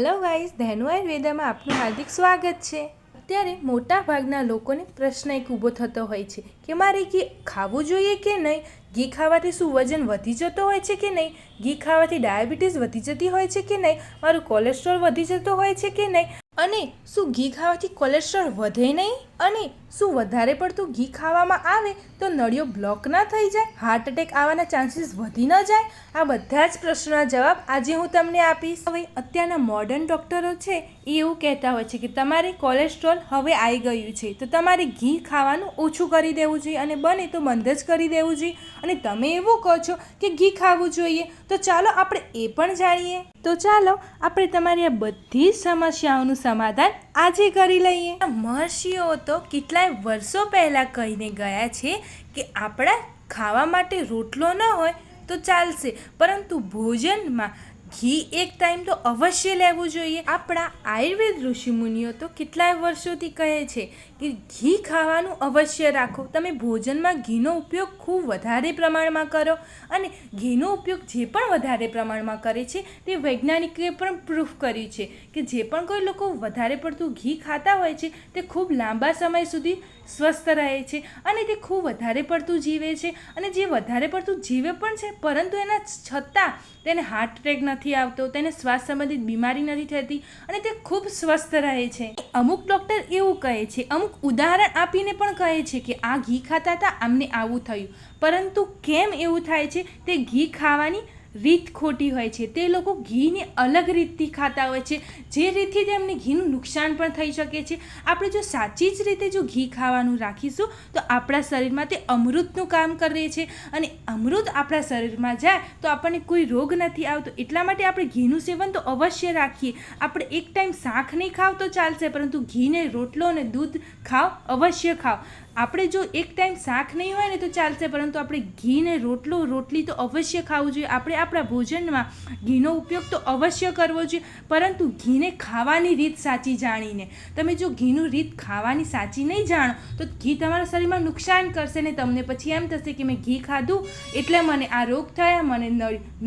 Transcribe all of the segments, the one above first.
Hello guys Dhenu આયુર્વેદામાં આપનું હાર્દિક સ્વાગત છે. અત્યારે મોટા ભાગના લોકોને પ્રશ્ન એક ઊભો થતો હોય છે કે મારે ઘી ખાવું જોઈએ કે નહીં? ઘી ખાવાથી શું વજન વધી જતો હોય છે કે નહીં? ઘી ખાવાથી ડાયાબિટીસ વધી જતી હોય છે કે નહીં? મારું કોલેસ્ટ્રોલ વધી જતો હોય છે કે નહીં? અને શું ઘી ખાવાથી કોલેસ્ટ્રોલ વધે નહીં? અને શું વધારે પડતું ઘી ખાવામાં આવે તો નળીઓ બ્લોક ના થઈ જાય? હાર્ટ એટેક આવવાના ચાન્સીસ વધી ન જાય? આ બધા જ પ્રશ્નોના જવાબ આજે હું તમને આપીશ. હવે અત્યારના મોડર્ન ડૉક્ટરો છે એ એવું કહેતા હોય છે કે તમારે કોલેસ્ટ્રોલ હવે આવી ગયું છે. તો તમારે ઘી ખાવાનું ઓછું કરી દેવું જોઈએ અને બને તો બંધ જ કરી દેવું જોઈએ. અને તમે એવું કહો છો કે ઘી ખાવું જોઈએ, તો ચાલો આપણે એ પણ જાણીએ. તો ચાલો, આપણે તમારી આ બધી સમસ્યાઓનું સમાધાન આજે કરી લઈએ. મહર્ષિઓ તો કેટલાય વર્ષો પહેલાં કહીને ગયા છે કે આપણા ખાવા માટે રોટલો ન હોય તો ચાલશે, પરંતુ ભોજનમાં ઘી એક ટાઈમ તો અવશ્ય લેવું જોઈએ. આપણા આયુર્વેદ ઋષિમુનિઓ તો કેટલાય વર્ષોથી કહે છે કે ઘી ખાવાનું અવશ્ય રાખો. તમે ભોજનમાં ઘીનો ઉપયોગ ખૂબ વધારે પ્રમાણમાં કરો અને ઘીનો ઉપયોગ જે પણ વધારે પ્રમાણમાં કરે છે તે વૈજ્ઞાનિકોએ પણ પ્રૂફ કર્યું છે કે જે પણ કોઈ લોકો વધારે પડતું ઘી ખાતા હોય છે તે ખૂબ લાંબા સમય સુધી સ્વસ્થ રહે છે અને તે ખૂબ વધારે પડતું જીવે છે. અને જે વધારે પડતું જીવે પણ છે પરંતુ એના છતાં તેને હાર્ટ એટેક નથી આવતો, તેને શ્વાસ સંબંધિત બીમારી નથી થતી અને તે ખૂબ સ્વસ્થ રહે છે. અમુક ડૉક્ટર એવું કહે છે, અમુક ઉદાહરણ આપીને પણ કહે છે કે, આ ઘી ખાતા હતા, આમને આવું થયું. પરંતુ કેમ એવું થાય છે? તે ઘી ખાવાની રીત ખોટી હોય છે, તે લોકો ઘીને અલગ રીતથી ખાતા હોય છે, જે રીતથી તેમને ઘીનું નુકસાન પણ થઈ શકે છે. આપણે જો સાચી જ રીતે જો ઘી ખાવાનું રાખીશું, તો આપણા શરીરમાં તે અમૃતનું કામ કરે છે. અને અમૃત આપણા શરીરમાં જાય, તો આપણને કોઈ રોગ નથી આવતો. એટલા માટે આપણે ઘીનું સેવન તો અવશ્ય રાખીએ. આપણે એક ટાઈમ શાક નહીં ખાવ તો ચાલશે, પરંતુ ઘીને રોટલો અને દૂધ ખાવ, અવશ્ય ખાવ. આપણે જો એક ટાઈમ શાક નહીં હોય ને તો ચાલશે, પરંતુ આપણે ઘીને રોટલો, રોટલી તો અવશ્ય ખાવું જોઈએ. આપણે આપણા ભોજનમાં ઘીનો ઉપયોગ તો અવશ્ય કરવો જોઈએ, પરંતુ ઘીને ખાવાની રીત સાચી જાણીને. તમે જો ઘીનું રીત ખાવાની સાચી નહીં જાણો, તો ઘી તમારા શરીરમાં નુકસાન કરશે ને તમને પછી એમ થશે કે મેં ઘી ખાધું, એટલે મને આ રોગ થયા, મને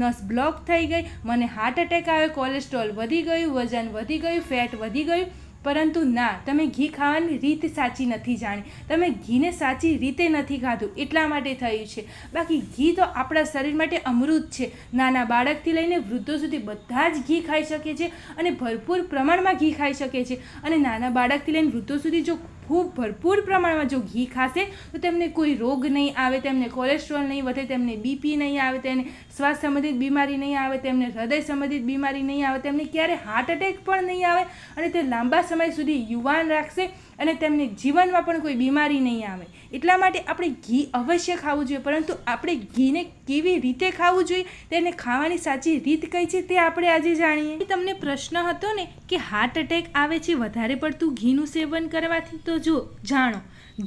નસ બ્લોક થઈ ગઈ, મને હાર્ટ એટેક આવ્યો, કોલેસ્ટ્રોલ વધી ગયું, વજન વધી ગયું, ફેટ વધી ગયું. પરંતુ ના, તમે ઘી ખાવાની રીત સાચી નથી જાણી. તમે ઘીને સાચી રીતે નથી ખાધું, એટલા માટે થયું છે. બાકી ઘી તો આપણા શરીર માટે અમૃત છે. નાના બાળકથી લઈને વૃદ્ધો સુધી બધા જ ઘી ખાઈ શકે છે અને ભરપૂર પ્રમાણમાં ઘી ખાઈ શકે છે. અને નાના બાળકથી લઈને વૃદ્ધો સુધી જો ખૂબ ભરપૂર પ્રમાણમાં જો ઘી ખાશે, તો તેમને કોઈ રોગ નહીં આવે, તેમને કોલેસ્ટ્રોલ નહીં વધે, તેમને બીપી નહીં આવે, તેને શ્વાસ સંબંધિત બીમારી નહીં આવે, તેમને હૃદય સંબંધિત બીમારી નહીં આવે, તેમને ક્યારે હાર્ટ એટેક પણ નહીં આવે અને તે લાંબા સમય સુધી યુવાન રાખશે અને તેમને જીવનમાં પણ કોઈ બીમારી નહીં આવે. એટલા માટે આપણે ઘી અવશ્ય ખાવું જોઈએ, પરંતુ આપણે ઘીને કેવી રીતે ખાવું જોઈએ, તેને ખાવાની સાચી રીત કઈ છે તે આપણે આજે જાણીએ. તમને પ્રશ્ન હતો ને કે હાર્ટ એટેક આવે છે, વધારે પડતું ઘીનું સેવન કરવાથી, તો જો જાણો,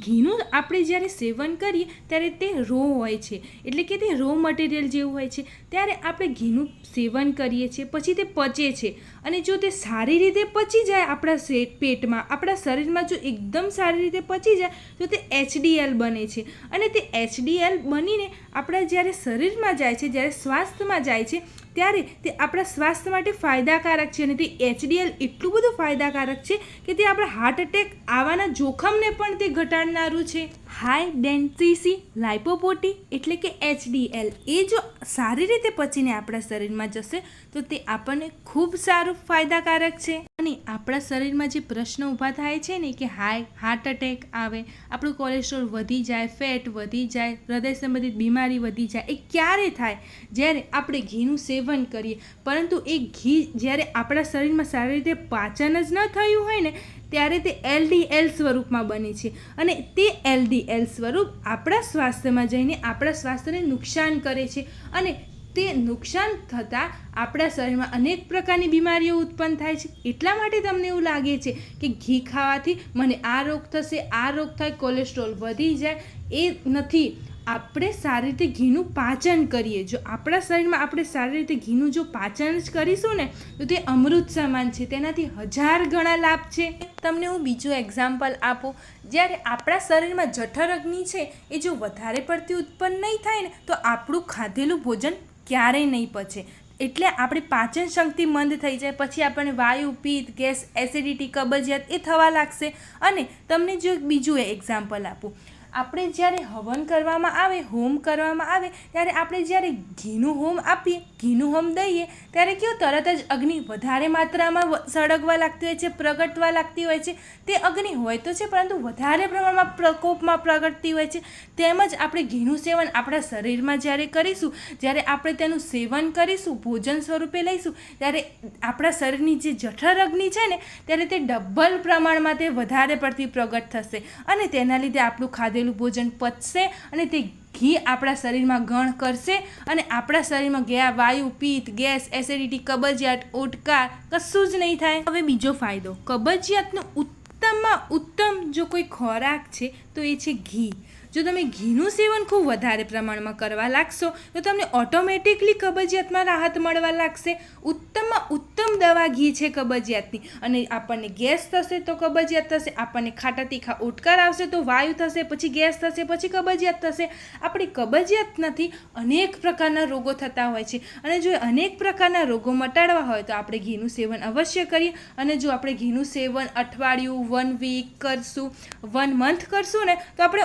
ઘીનું આપણે જ્યારે સેવન કરીએ ત્યારે તે રો હોય છે. એટલે કે તે રો મટીરિયલ જેવું હોય છે. ત્યારે આપણે ઘીનું સેવન કરીએ છીએ, પછી તે પચે છે. અને જો તે સારી રીતે પચી જાય આપણા પેટમાં, આપણા શરીરમાં જો એકદમ સારી રીતે પચી જાય, તો તે એચડીએલ બને છે. અને તે એચડીએલ બનીને આપણા જ્યારે શરીરમાં જાય છે, જ્યારે સ્વાસ્થ્યમાં જાય છે ત્યારે તે આપણા સ્વાસ્થ્ય માટે ફાયદાકારક છે અને તે એચડીએલ એટલું બધું ફાયદાકારક છે કે તે આપણા હાર્ટ એટેક આવવાના જોખમને પણ તે ઘટાડનારું છે. હાઈ ડેન્સિસી લાઇપોપોટી એટલે કે એચડીએલ એ જો સારી રીતે પચીને આપણા શરીરમાં જશે, તો તે આપણને ખૂબ સારું ફાયદાકારક છે. અને આપણા શરીરમાં જે પ્રશ્ન ઊભા થાય છે ને કે હાઈ હાર્ટ એટેક આવે, આપણું કોલેસ્ટ્રોલ વધી જાય ફેટ વધી જાય, હૃદય સંબંધિત બીમારી વધી જાય, એ ક્યારે થાય? જ્યારે આપણે ઘીનું સેવન કરીએ. પરંતુ એ ઘી જ્યારે આપણા શરીરમાં સારી રીતે પાચન જ ન થયું હોય ને ત્યારે તે એલડીએલ સ્વરૂપમાં બને છે. અને તે એલડીએલ સ્વરૂપ આપણા સ્વાસ્થ્યમાં જઈને આપણા સ્વાસ્થ્યને નુકસાન કરે છે. અને તે નુકસાન થતાં આપણા શરીરમાં અનેક પ્રકારની બીમારીઓ ઉત્પન્ન થાય છે. એટલા માટે તમને એવું લાગે છે કે ઘી ખાવાથી મને આ રોગ થશે, આ રોગ થાય, કોલેસ્ટ્રોલ વધી જાય. એ નથી. આપણે સારી રીતે ઘીનું પાચન કરીએ. જો આપણા શરીરમાં આપણે સારી રીતે ઘીનું જો પાચન જ કરીશું ને, તો તે અમૃત સમાન છે. તેનાથી હજાર ગણા લાભ છે. તમને હું બીજું એક્ઝામ્પલ આપું. જ્યારે આપણા શરીરમાં જઠર અગ્નિ છે, એ જો વધારે પડતી ઉત્પન્ન નહીં થાય ને, તો આપણું ખાધેલું ભોજન ક્યારેય નહીં પચે. એટલે આપણી પાચન શક્તિ મંદ થઈ જાય. પછી આપણને વાયુ, પિત્ત, ગેસ એસિડિટી કબજિયાત એ થવા લાગશે. અને તમને જો બીજું એક્ઝામ્પલ આપું. આપણે જ્યારે હવન કરવામાં આવે, હોમ કરવામાં આવે, ત્યારે આપણે જ્યારે ઘીનું હોમ આપીએ, ઘીનું હોમ દઈએ, ત્યારે કેવું તરત જ અગ્નિ વધારે માત્રામાં સળગવા લાગતી હોય છે, પ્રગટવા લાગતી હોય છે. તે અગ્નિ હોય તો છે, પરંતુ વધારે પ્રમાણમાં પ્રકોપમાં પ્રગટતી હોય છે. તેમજ આપણે ઘીનું સેવન આપણા શરીરમાં જ્યારે કરીશું, જ્યારે આપણે તેનું સેવન કરીશું, ભોજન સ્વરૂપે લઈશું, ત્યારે આપણા શરીરની જે જઠર અગ્નિ છે ને, ત્યારે તે ડબલ પ્રમાણમાં તે વધારે પડતી પ્રગટ થશે. અને તેના લીધે આપણું ખાધેલું ભોજન પચશે અને તે ઘી આપણા શરીરમાં ગણ કરશે અને આપણા શરીરમાં ગયા વાયુ, પિત્ત, ગેસ એસિડિટી કબજિયાત ઓટકાર કશું જ નહીં થાય. હવે બીજો ફાયદો, કબજિયાતનો ઉત્તમમાં ઉત્તમ જો કોઈ ખોરાક છે તો એ છે ઘી. જો તમે ઘીનું સેવન ખૂબ વધારે પ્રમાણમાં કરવા લાગશો, તો તમને ઓટોમેટિકલી કબજિયાતમાં રાહત મળવા લાગશે. ઉત્તમમાં ઉત્તમ દવા ઘી છે કબજિયાતની. અને આપણને ગેસ થશે તો કબજિયાત થશે, આપણને ખાટા તીખા ઉટકાર આવશે તો વાયુ થશે, પછી ગેસ થશે, પછી કબજિયાત થશે. આપણી કબજિયાત નથી, અનેક પ્રકારના રોગો થતા હોય છે. અને જો અનેક પ્રકારના રોગો મટાડવા હોય, તો આપણે ઘીનું સેવન અવશ્ય કરીએ. અને જો આપણે ઘીનું સેવન અઠવાડિયું વન વીક કરશું વન મંથ કરશું ને, તો આપણે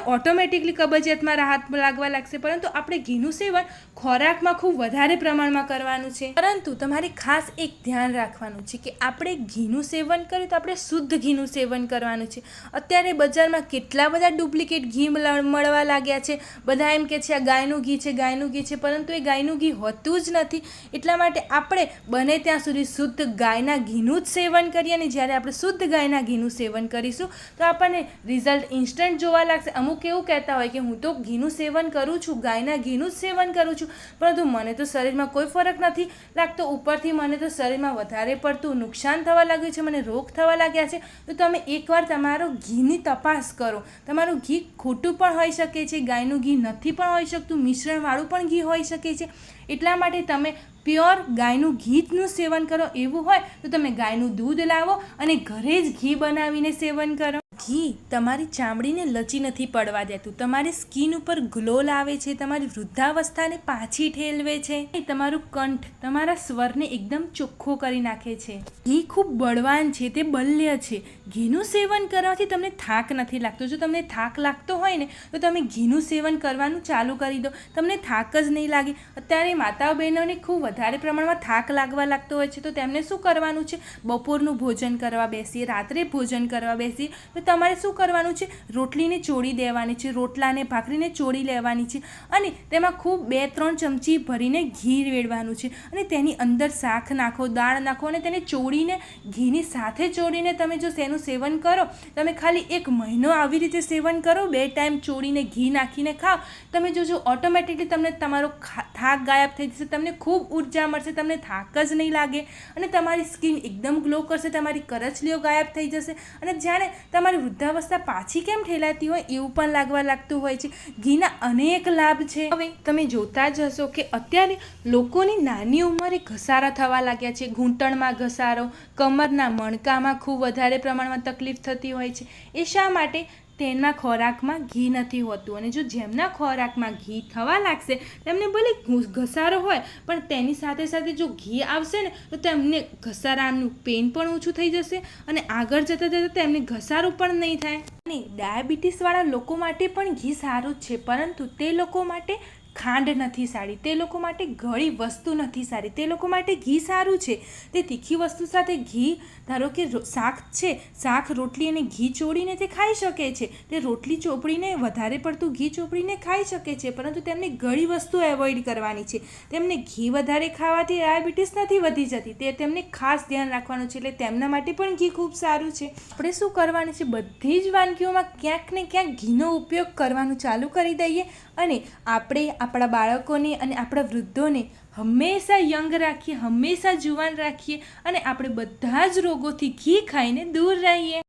ઓટોમેટિકલી કબજિયાતમાં રાહત લાગવા લાગશે? પરંતુ આપણે ઘીનું સેવન ખોરાકમાં ખૂબ વધારે પ્રમાણમાં કરવાનું છે. પરંતુ તમારે ખાસ એક ધ્યાન રાખવાનું છે કે આપણે ઘીનું સેવન કરીએ તો આપણે શુદ્ધ ઘીનું સેવન કરવાનું છે. અત્યારે બજારમાં કેટલા બધા ડુપ્લિકેટ ઘી મળ- મળવા લાગ્યા છે. બધા એમ કે છે, આ ગાયનું ઘી છે, ગાયનું ઘી છે, પરંતુ એ ગાયનું ઘી હોતું જ નથી. એટલા માટે આપણે બને ત્યાં સુધી શુદ્ધ ગાયના ઘીનું જ સેવન કરીએ અને જ્યારે આપણે શુદ્ધ ગાયના ઘીનું સેવન કરીશું, તો આપણને રિઝલ્ટ ઇન્સ્ટન્ટ જોવા લાગશે. અમુક એવું કહેતા હોય કે હું તો ઘીનું સેવન કરું છું, ગાયના ઘીનું જ સેવન કરું છું. પરંતુ મને તો શરીરમાં કોઈ ફરક નથી લાગતો. ઉપરથી મને તો શરીરમાં વધારે પડતું નુકસાન થવા લાગ્યું છે, મને રોગ થવા લાગ્યા છે. તો તમે એકવાર તમારો ઘીની તપાસ કરો. તમારું ઘી ખોટું પણ હોઈ શકે છે, ગાયનું ઘી નથી પણ હોઈ શકતું, મિશ્રણવાળું પણ ઘી હોઈ શકે છે. એટલા માટે તમે પ્યોર ગાયનું ઘીનું સેવન કરો. એવું હોય તો તમે ગાયનું દૂધ લાવો અને ઘરે જ ઘી બનાવીને સેવન કરો. ઘી તમારી ચામડીને લચી નથી પડવા દેતું. તમારી સ્કિન ઉપર ગ્લો લાવે છે, તમારી વૃદ્ધાવસ્થાને પાછી ઠેલવે છે. તમારું કંઠ, તમારા સ્વરને એકદમ ચોખ્ખો કરી નાખે છે. ઘી ખૂબ બળવાન છે, તે બલ્ય છે. ઘીનું સેવન કરવાથી તમને થાક નથી લાગતો. જો તમને થાક લાગતો હોય ને, તો તમે ઘીનું સેવન કરવાનું ચાલુ કરી દો. તમને થાક જ નહીં લાગે. અત્યારે માતાઓ બહેનોને ખૂબ વધારે પ્રમાણમાં થાક લાગવા લાગતો હોય છે, તો તેમને શું કરવાનું છે? બપોરનું ભોજન કરવા બેસીએ, રાત્રે ભોજન કરવા બેસીએ, તો તમારે શું કરવાનું છે? રોટલીને ચોળી દેવાની છે, રોટલાને ભાખરીને ચોળી લેવાની છે અને તેમાં ખૂબ બે ત્રણ ચમચી ભરીને ઘી રેડવાનું છે અને તેની અંદર શાક નાખો, દાળ નાખો અને તેને ચોળીને, ઘીની સાથે ચોળીને તમે જો તેનું સેવન કરો, તમે ખાલી એક મહિનો આવી રીતે સેવન કરો, બે ટાઈમ ચોળીને ઘી નાખીને ખાઓ, તમે જોજો ઓટોમેટિકલી તમને તમારો થાક ગાયબ થઈ જશે, તમને ખૂબ ઊર્જા મળશે, તમને થાક જ નહીં લાગે અને તમારી સ્કિન એકદમ ગ્લો કરશે, તમારી કરચલીઓ ગાયબ થઈ જશે અને જાણે તમારી વૃદ્ધાવસ્થા પાછી કેમ ઠેલાતી હોય એવું પણ લાગવા લાગતું હોય છે. ઘીના અનેક લાભ છે. હવે તમે જોતા જ હશો કે અત્યારે લોકોની નાની ઉંમરે ઘસારા થવા લાગ્યા છે. ઘૂંટણમાં ઘસારો, કમરના મણકામાં ખૂબ વધારે પ્રમાણમાં તકલીફ થતી હોય છે. એ શા માટે તેના ખોરાકમાં ઘી નથી હોતું. અને જો જેમના ખોરાકમાં ઘી થવા લાગશે, તેમને ભલે ઘસારો હોય, પણ તેની સાથે સાથે જો ઘી આવશે ને, તો તેમને ઘસારાનું પેન પણ ઓછું થઈ જશે અને આગળ જતાં જતાં તેમને ઘસારો પણ નહીં થાય. અને ડાયાબિટીસવાળા લોકો માટે પણ ઘી સારું જ છે, પરંતુ તે લોકો માટે ખાંડ નથી સારી, તે લોકો માટે ગળી વસ્તુ નથી સારી, તે લોકો માટે ઘી સારું છે. તે તીખી વસ્તુ સાથે ઘી, ધારો કે શાક છે, શાક રોટલી અને ઘી ચોળીને તે ખાઈ શકે છે. તે રોટલી ચોપડીને વધારે પડતું ઘી ચોપડીને ખાઈ શકે છે, પરંતુ તેમને ગળી વસ્તુ એવોઇડ કરવાની છે. તેમને ઘી વધારે ખાવાથી ડાયાબિટીસ નથી વધી જતી, તે તેમને ખાસ ધ્યાન રાખવાનું છે, એટલે તેમના માટે પણ ઘી ખૂબ સારું છે. આપણે શું કરવાનું છે? બધી જ વાનગીઓમાં ક્યાંક ને ક્યાંક ઘીનો ઉપયોગ કરવાનું ચાલુ કરી દઈએ અને આપણે આપણા બાળકોને અને આપણા વૃદ્ધોને હંમેશા યંગ રાખીએ, હંમેશા જુવાન રાખીએ અને આપણે બધા જ રોગોથી ઘી ખાઈને દૂર રહીએ.